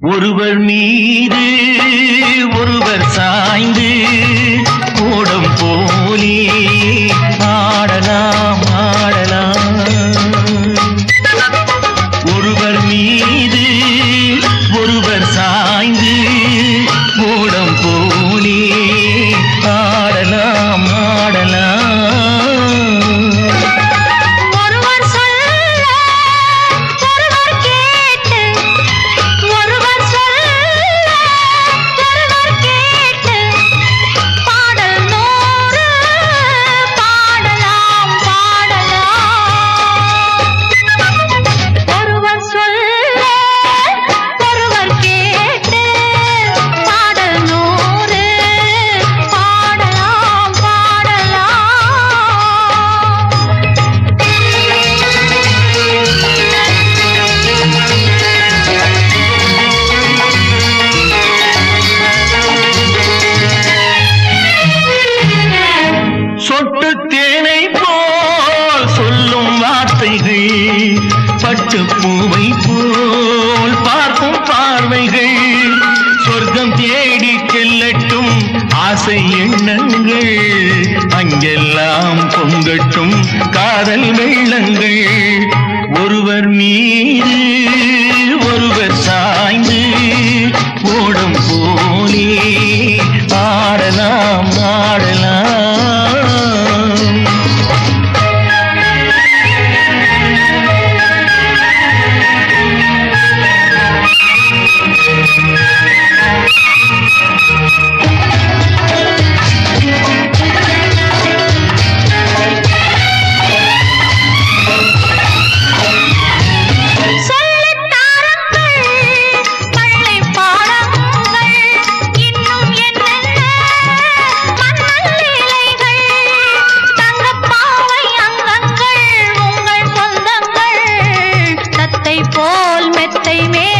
ஒருவர் மீது ஒருவர் சாய்ந்து கூடம் போலே ஆடலாம் ஆடலாம். ஒருவர் மீது சொல்லும் பட்டு பூவை போல் பார்க்கும் பார்வைகள். சொர்க்கம் தேடி செல்லட்டும் ஆசை எண்ணங்கள். அங்கெல்லாம் பொங்கட்டும் காதல் வெள்ளங்கள். ஒருவர் மீது உலகத்தை மே